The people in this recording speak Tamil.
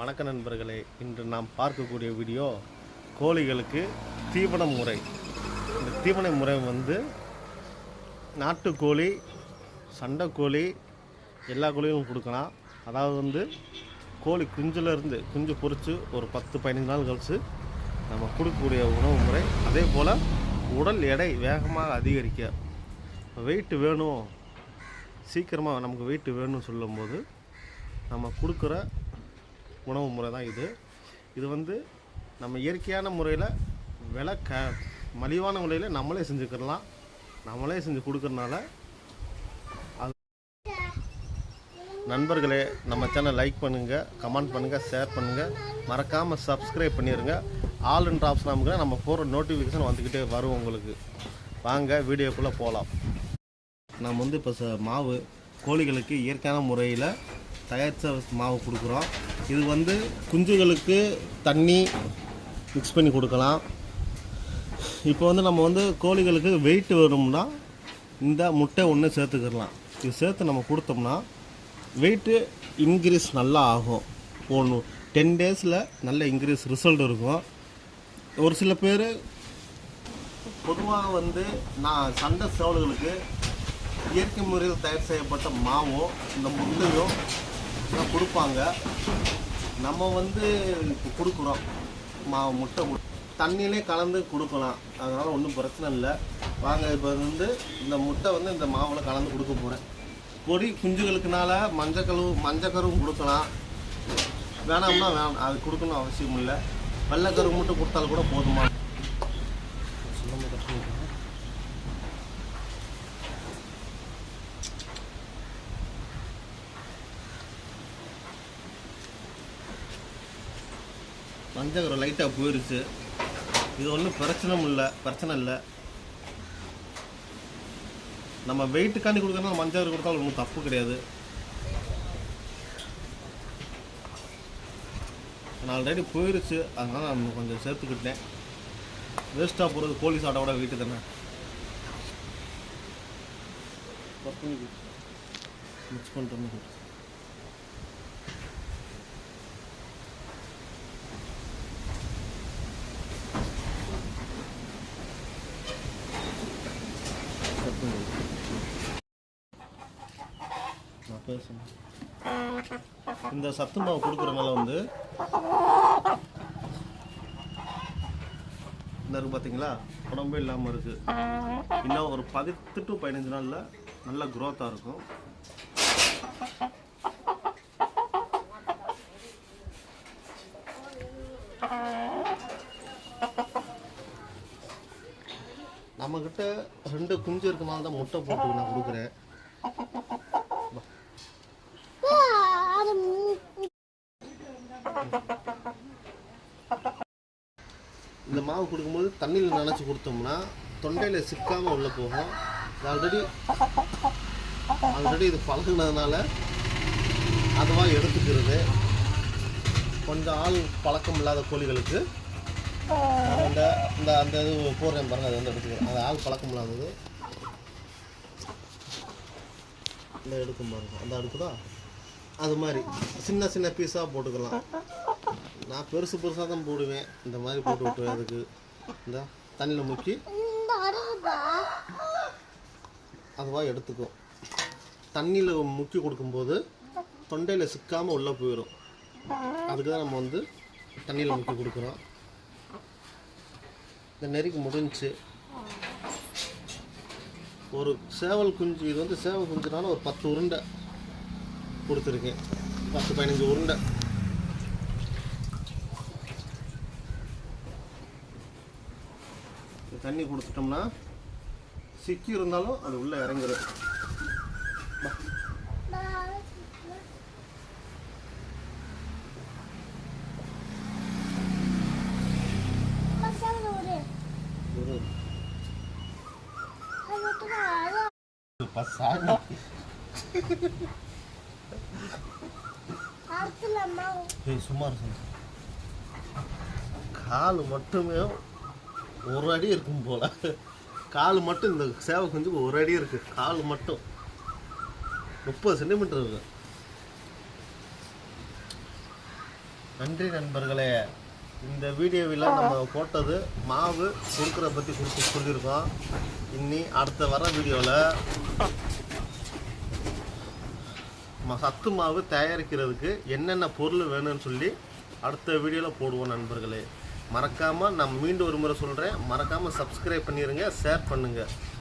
வணக்க நண்பர்களே இன்று நாம் பார்க்கக்கூடிய வீடியோ கோழிகளுக்கு தீவன முறை. இந்த தீவன முறை வந்து நாட்டுக்கோழி சண்டைக்கோழி எல்லா கோழியும் கொடுக்கலாம். அதாவது வந்து கோழி குஞ்சுலேருந்து குஞ்சு பொரித்து ஒரு பத்து பதினஞ்சு நாள் கழித்து நம்ம கொடுக்கக்கூடிய உணவு முறை. அதே போல் உடல் எடை வேகமாக அதிகரிக்க வெயிட்டு வேணும். சீக்கிரமாக நமக்கு வெயிட்டு வேணும்னு சொல்லும்போது நம்ம கொடுக்குற உணவு முறை தான் இது. இது வந்து நம்ம இயற்கையான முறையில் விலை க மலிவான முறையில் நம்மளே செஞ்சுக்கிடலாம் நம்மளே செஞ்சு கொடுக்கறனால அது நண்பர்களே நம்ம சேனல் லைக் பண்ணுங்கள் கமெண்ட் பண்ணுங்கள் ஷேர் பண்ணுங்கள் மறக்காமல் சப்ஸ்கிரைப் பண்ணிடுங்க ஆல் அண்ட் ஆப்ஷன் நமக்கு நம்ம போகிற நோட்டிஃபிகேஷன் வந்துக்கிட்டே வரும் உங்களுக்கு. வாங்க வீடியோக்குள்ளே போகலாம் நம்ம வந்து இப்போ ச மாவு கோழிகளுக்கு இயற்கையான முறையில் தயாரித்த மாவு கொடுக்குறோம். இது வந்து குஞ்சுகளுக்கு தண்ணி மிக்ஸ் பண்ணி கொடுக்கலாம். இப்போ வந்து நம்ம வந்து கோழிகளுக்கு வெயிட் வரும்னா இந்த முட்டை ஒன்று சேர்த்துக்கிடலாம். இது சேர்த்து நம்ம கொடுத்தோம்னா வெயிட்டு இன்க்ரீஸ் நல்லா ஆகும். ஒன்று டென் டேஸில் நல்ல இன்க்ரீஸ் ரிசல்ட் இருக்கும். ஒரு சில பேர் பொதுவாக வந்து நான் சண்டை சேவல்களுக்கு இயற்கை முறையில் தயார் செய்யப்பட்ட மாவும் இந்த முட்டையும் எல்லாம் கொடுப்பாங்க. நம்ம வந்து இப்போ கொடுக்குறோம். மா முட்டை தண்ணியிலே கலந்து கொடுக்கலாம். அதனால் ஒன்றும் பிரச்சனை இல்லை. வாங்க இப்போ வந்து இந்த முட்டை வந்து இந்த மாவில் கலந்து கொடுக்க போகிறேன் பொடி குஞ்சுகளுக்குனால மஞ்சக்கரு மஞ்சக்கருவும் கொடுக்கலாம். வேணாம்னா வேணாம். அது கொடுக்கணும் அவசியம் இல்லை. வெள்ளைக்கரு மட்டும் கொடுத்தாலும் கூட போதுமா? மஞ்சள் லைட்டாக போயிருச்சு. இது ஒன்றும் பிரச்சனை இல்லை பிரச்சனை இல்லை. நம்ம வெயிட்டுக்காண்டி கொடுக்கறதுனால மஞ்சள் கொடுத்தாலும் ஒன்றும் தப்பு கிடையாது. நான் ஆல்ரெடி போயிருச்சு அதனால் நான் கொஞ்சம் சேர்த்துக்கிட்டேன். வேஸ்ட்டாக போகிறது கோழி சாட்டோட வீட்டு தானே. மிக்ஸ் பண்ணிட்டு நான் பேசுகிறேன் இந்த சத்து மாவு கொடுக்குறனால வந்து இந்த இருக்கு பார்த்தீங்களா உடம்பே இல்லாமல் இருக்குது இன்னும் ஒரு பதினெட்டு டு பதினஞ்சு நாளில் நல்ல க்ரோத்தாக இருக்கும். நம்மக்கிட்ட ரெண்டு குஞ்சு இருக்கனால தான் முட்டை போட்டு நான் கொடுக்குறேன் இந்த மாவு கொடுக்கும்போது தண்ணியில் நனைச்சி கொடுத்தோம்னா தொண்டையில் சிக்காமல் உள்ளே போகும். ஆல்ரெடி ஆல்ரெடி இது பழகுனதுனால அதுவாக எடுத்துக்கிறது. கொஞ்சம் ஆள் பழக்கம் இல்லாத கோழிகளுக்கு. அந்த இந்த அந்த இது போடுறேன் பாருங்க அது வந்து எடுத்துக்கிறேன். அது ஆள் பழக்கம் இல்லாதது. இந்த எடுக்கும் பாருங்க. அந்த அடுக்குதா? அது மாதிரி. சின்ன சின்ன பீஸாக போட்டுக்கலாம். நான் பெருசு பெருசாக தான் போடுவேன். இந்த மாதிரி போட்டு விட்டுருவேன் அதுக்கு இந்த தண்ணியில் முக்கி அதுவாக எடுத்துக்கும் தண்ணியில் முக்கி கொடுக்கும்போது தொண்டையில் சிக்காமல் உள்ளே போயிடும் அதுக்கு தான் நம்ம வந்து தண்ணியில் முக்கி கொடுக்குறோம். இந்த நெறிக்கு முடிஞ்சுச்சு ஒரு சேவல் குஞ்சு இது வந்து சேவல் குஞ்சுனால ஒரு பத்து உருண்டை கொடுத்துருக்கேன். பத்து பதினஞ்சு உருண்டை. தண்ணி கொடுத்துட்டோம்னா சிக்கி இருந்தாலும் அது உள்ளே இறங்கிடும் சும்மா. கால் மட்டுமே ஒரு அடி இருக்கும் போல. கால் மட்டும் இந்த சேவை குஞ்சுக்கு ஒரு அடி இருக்கு. கால் மட்டும். முப்பது சென்டிமீட்டர் இருக்கு. நன்றி நண்பர்களே. இந்த வீடியோவில் நம்ம போட்டது மாவு கொடுக்குற பற்றி கொடுத்து சொல்லியிருக்கோம். இன்னி அடுத்த வர வீடியோவில் சத்து மாவு தயாரிக்கிறதுக்கு என்னென்ன பொருள் வேணும்னு சொல்லி அடுத்த வீடியோவில் போடுவோம் நண்பர்களே. மறக்காமல் நான் மீண்டும் ஒரு முறை சொல்கிறேன் மறக்காமல் சப்ஸ்கிரைப் பண்ணிடுங்க ஷேர் பண்ணுங்கள்